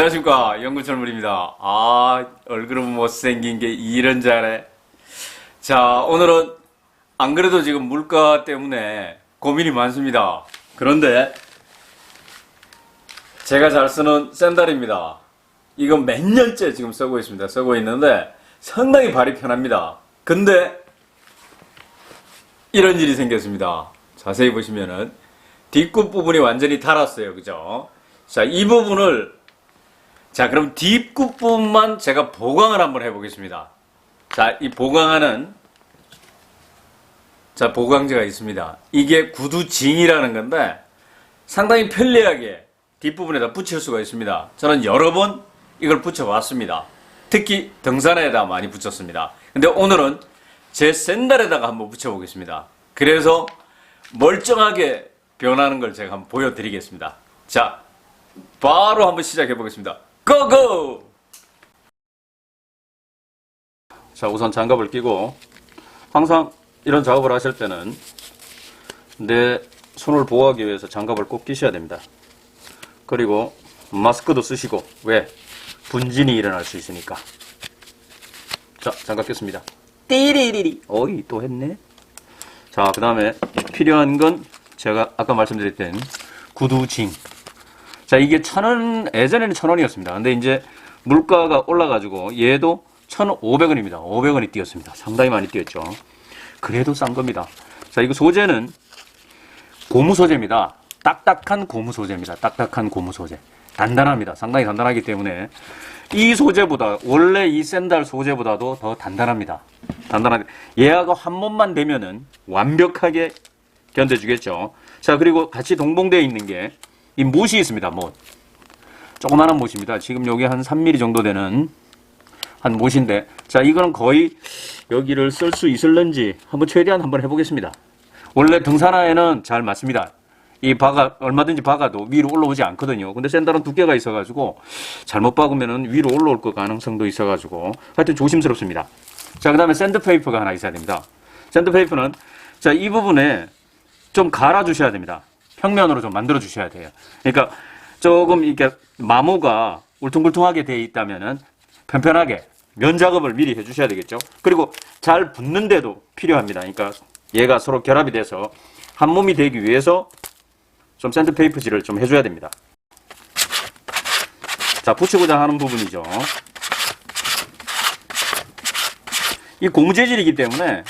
안녕하십니까 영구철물입니다. 아 얼굴은 못생긴 게 이런 잘해. 자 오늘은 안 그래도 지금 물가 때문에 고민이 많습니다. 그런데 제가 잘 쓰는 샌들입니다. 이거 몇 년째 지금 쓰고 있습니다. 쓰고 있는데 상당히 발이 편합니다. 근데 이런 일이 생겼습니다. 자세히 보시면은 뒷굽 부분이 완전히 닳았어요. 그죠? 자, 이 부분을 자, 그럼 뒷굽 부분만 제가 보강을 한번 해보겠습니다. 자, 이 보강하는 자, 보강제가 있습니다. 이게 구두징이라는 건데 상당히 편리하게 뒷부분에다 붙일 수가 있습니다. 저는 여러 번 이걸 붙여봤습니다. 특히 등산에다 많이 붙였습니다. 근데 오늘은 제 샌들에다가 한번 붙여보겠습니다. 그래서 멀쩡하게 변하는 걸 제가 한번 보여드리겠습니다. 자, 바로 한번 시작해 보겠습니다. 고고! 자, 우선 장갑을 끼고 항상 이런 작업을 하실 때는 내 손을 보호하기 위해서 장갑을 꼭 끼셔야 됩니다. 그리고 마스크도 쓰시고 왜? 분진이 일어날 수 있으니까. 자, 장갑 꼈습니다. 띠리리리. 어이, 또 했네. 자, 그 다음에 필요한 건 제가 아까 말씀드렸던 구두징. 자, 이게 천 원, 예전에는 천 원이었습니다. 근데 이제 물가가 올라가지고 얘도 1,500원입니다. 500원이 뛰었습니다. 상당히 많이 뛰었죠. 그래도 싼 겁니다. 자, 이거 소재는 고무 소재입니다. 딱딱한 고무 소재입니다. 딱딱한 고무 소재. 단단합니다. 상당히 단단하기 때문에 이 소재보다 원래 이 샌들 소재보다도 더 단단합니다. 단단하게 얘하고 한 번만 되면은 완벽하게 견뎌주겠죠. 자 그리고 같이 동봉되어 있는 게 이 못이 있습니다. 못. 조그마한 못입니다. 지금 여기 한 3mm 정도 되는 한 못인데 자 이거는 거의 여기를 쓸 수 있을런지 한번 최대한 한번 해보겠습니다. 원래 등산화에는 잘 맞습니다. 이 박아 얼마든지 박아도 위로 올라오지 않거든요. 근데 샌들은 두께가 있어가지고 잘못 박으면은 위로 올라올 것 가능성도 있어가지고 하여튼 조심스럽습니다. 자 그다음에 샌드페이퍼가 하나 있어야 됩니다. 샌드페이퍼는 자 이 부분에 좀 갈아 주셔야 됩니다. 평면으로 좀 만들어 주셔야 돼요. 그러니까 조금 이렇게 마모가 울퉁불퉁하게 되어 있다면은 편편하게 면 작업을 미리 해 주셔야 되겠죠. 그리고 잘 붙는데도 필요합니다. 그러니까 얘가 서로 결합이 돼서 한 몸이 되기 위해서 좀 샌드페이퍼질을 좀 해줘야 됩니다. 자, 붙이고자 하는 부분이죠. 이 고무 재질이기 때문에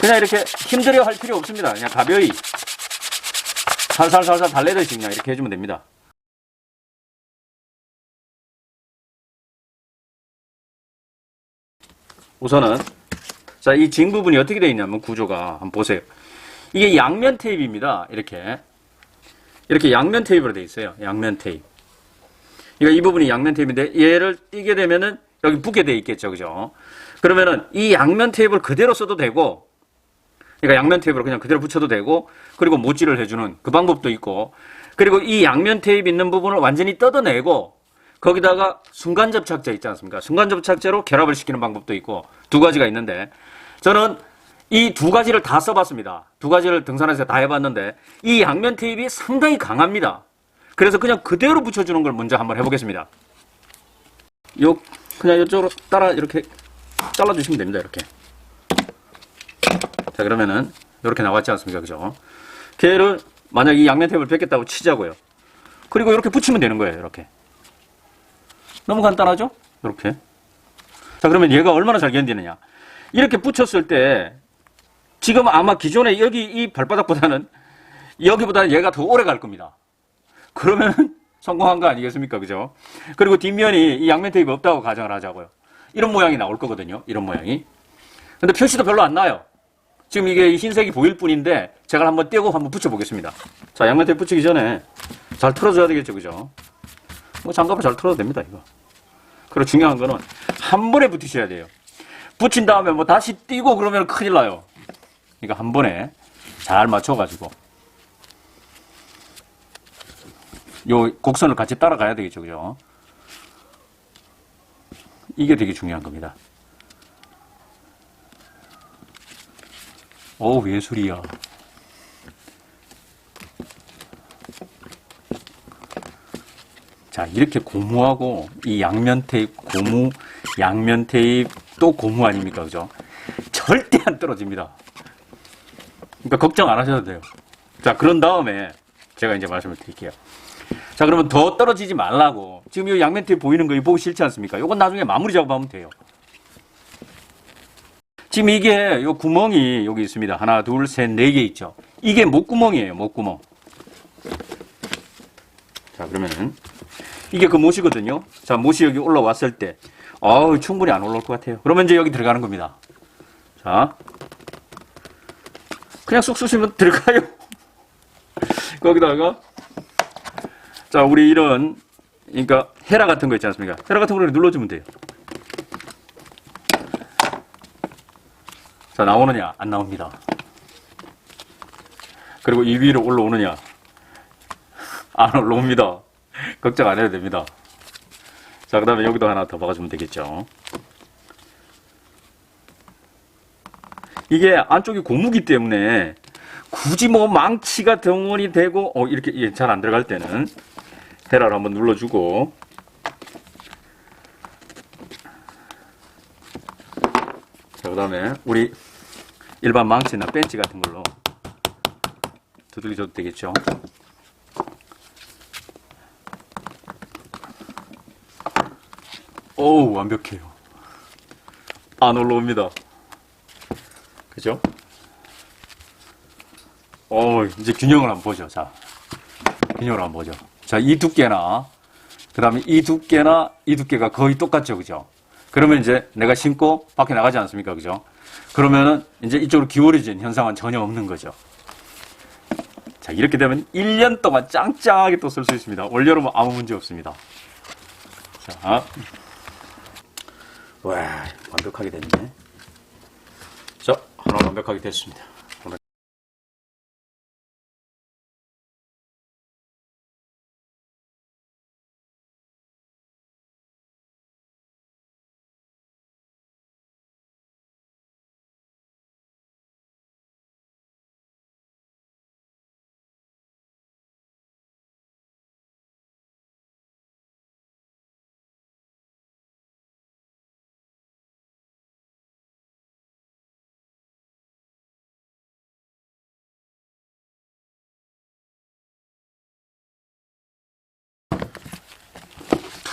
그냥 이렇게 힘들어 할 필요 없습니다. 그냥 가벼이 살살살살 달래듯이 그냥 이렇게 해주면 됩니다. 우선은 자, 이징 부분이 어떻게 되어 있냐면 구조가 한번 보세요. 이게 양면 테이프입니다. 이렇게. 이렇게 양면 테이프로 되어 있어요. 양면 테이프. 그러니까 이 부분이 양면 테이프인데 얘를 띄게 되면은 여기 붙게 되어 있겠죠. 그죠? 그러면은 이 양면 테이프를 그대로 써도 되고 그러니까 양면 테이프로 그냥 그대로 붙여도 되고 그리고 모찌를 해주는 그 방법도 있고 그리고 이 양면 테이프 있는 부분을 완전히 뜯어내고 거기다가 순간 접착제 있지 않습니까? 순간 접착제로 결합을 시키는 방법도 있고 두 가지가 있는데 저는 이 두 가지를 다 써봤습니다. 두 가지를 등산에서 다 해봤는데 이 양면 테이프가 상당히 강합니다. 그래서 그냥 그대로 붙여주는 걸 먼저 한번 해보겠습니다. 요 그냥 이쪽으로 따라 이렇게 잘라주시면 됩니다. 이렇게. 자 그러면은 이렇게 나왔지 않습니까? 그죠? 걔를 만약 이 양면 테이프를 뺏겠다고 치자고요. 그리고 이렇게 붙이면 되는 거예요. 이렇게. 너무 간단하죠? 이렇게. 자, 그러면 얘가 얼마나 잘 견디느냐. 이렇게 붙였을 때, 지금 아마 기존에 여기 이 발바닥보다는, 여기보다 얘가 더 오래 갈 겁니다. 그러면 성공한 거 아니겠습니까? 그죠? 그리고 뒷면이 이 양면 테이프 없다고 가정을 하자고요. 이런 모양이 나올 거거든요. 이런 모양이. 근데 표시도 별로 안 나요. 지금 이게 흰색이 보일 뿐인데, 제가 한번 떼고 한번 붙여보겠습니다. 자, 양면 테이프 붙이기 전에 잘 털어줘야 되겠죠. 그죠? 뭐 장갑을 잘 털어도 됩니다, 이거. 그리고 중요한 거는 한 번에 붙이셔야 돼요. 붙인 다음에 뭐 다시 띄고 그러면 큰일 나요. 그러니까 한 번에 잘 맞춰가지고 요 곡선을 같이 따라가야 되겠죠, 그죠? 이게 되게 중요한 겁니다. 오, 예술이야. 자, 이렇게 고무하고 이 양면 테이프, 고무, 양면 테이프 또 고무 아닙니까? 그죠? 절대 안 떨어집니다. 그러니까 걱정 안 하셔도 돼요. 자, 그런 다음에 제가 이제 말씀을 드릴게요. 자, 그러면 더 떨어지지 말라고. 지금 이 양면 테이프 보이는 거 이거 보기 싫지 않습니까? 이건 나중에 마무리 작업하면 돼요. 지금 이게 요 구멍이 여기 있습니다. 하나, 둘, 셋, 네 개 있죠. 이게 목구멍이에요. 목구멍. 자, 그러면은 이게 그 못이거든요. 자, 못이 여기 올라왔을 때 어우, 충분히 안 올라올 것 같아요. 그러면 이제 여기 들어가는 겁니다. 자. 그냥 쑥 쑤시면 들어가요. 거기다가 자, 우리 이런 그러니까 헤라 같은 거 있지 않습니까? 헤라 같은 거를 눌러주면 돼요. 자, 나오느냐? 안 나옵니다. 그리고 이 위로 올라오느냐? 안 올라옵니다. 걱정 안 해도 됩니다. 자, 그 다음에 여기도 하나 더 박아주면 되겠죠. 이게 안쪽이 고무기 때문에 굳이 뭐 망치가 덩어리 되고, 어, 이렇게 잘안 들어갈 때는 헤라를 한번 눌러주고, 자, 그 다음에 우리 일반 망치나 벤치 같은 걸로 두들겨줘도 되겠죠. 오우, 완벽해요. 안 올라옵니다. 그죠? 어 이제 균형을 한번 보죠. 자, 균형을 한번 보죠. 자, 이 두께나, 그 다음에 이 두께나 이 두께가 거의 똑같죠. 그죠? 그러면 이제 내가 신고 밖에 나가지 않습니까? 그죠? 그러면은 이제 이쪽으로 기울어진 현상은 전혀 없는 거죠. 자, 이렇게 되면 1년 동안 짱짱하게 또 쓸 수 있습니다. 올여름은 아무 문제 없습니다. 자. 와, 완벽하게 됐네. 자, 하나 완벽하게 됐습니다.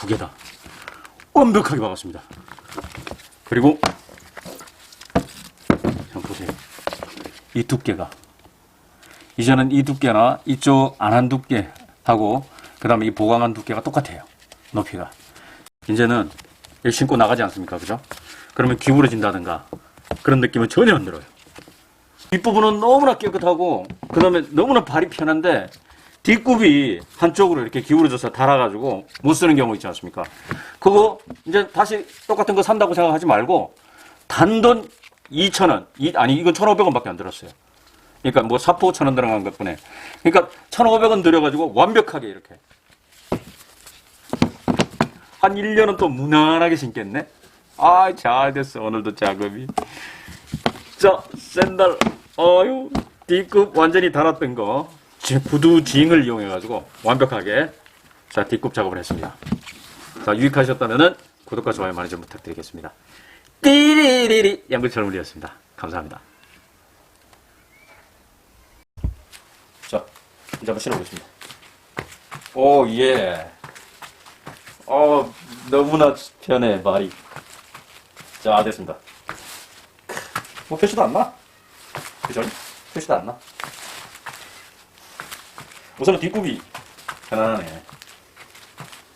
두 개다. 완벽하게 박았습니다. 그리고 자 보세요. 이 두께가 이제는 이 두께나 이쪽 안 한 두께하고 그 다음에 이 보강한 두께가 똑같아요. 높이가. 이제는 이 신고 나가지 않습니까? 그죠? 그러면 기울어진다든가 그런 느낌은 전혀 안 들어요. 뒷부분은 너무나 깨끗하고 그 다음에 너무나 발이 편한데 뒷굽이 한쪽으로 이렇게 기울어져서 달아가지고 못 쓰는 경우 있지 않습니까? 그거 이제 다시 똑같은 거 산다고 생각하지 말고 단돈 2,000원, 이, 아니 이건 1,500원밖에 안 들었어요. 그러니까 뭐 사포 5,000원 들어간 것 뿐에. 그러니까 1,500원 들여가지고 완벽하게 이렇게. 한 1년은 또 무난하게 신겠네? 아, 잘 됐어. 오늘도 작업이. 자, 샌들. 어유 D급 완전히 달았던 거. 지- 구두 징을 이용해가지고 완벽하게 자, D급 작업을 했습니다. 자, 유익하셨다면은 구독과 좋아요 많이 좀 부탁드리겠습니다. 띠리리리 양글처럼 울렸습니다. 감사합니다. 자, 이제 한번 실어보겠습니다. 오, 예. 어, 너무나 편해, 말이. 자, 됐습니다. 뭐, 표시도 안 나. 그죠? 표시도 안 나. 우선은 뒷굽이 편안하네.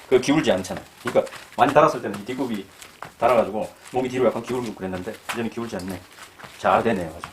그 기울지 않잖아. 그러니까 많이 달았을 때는 이 뒷굽이 달아가지고 몸이 뒤로 약간 기울고 그랬는데 이제는 기울지 않네. 잘 되네요. 아주.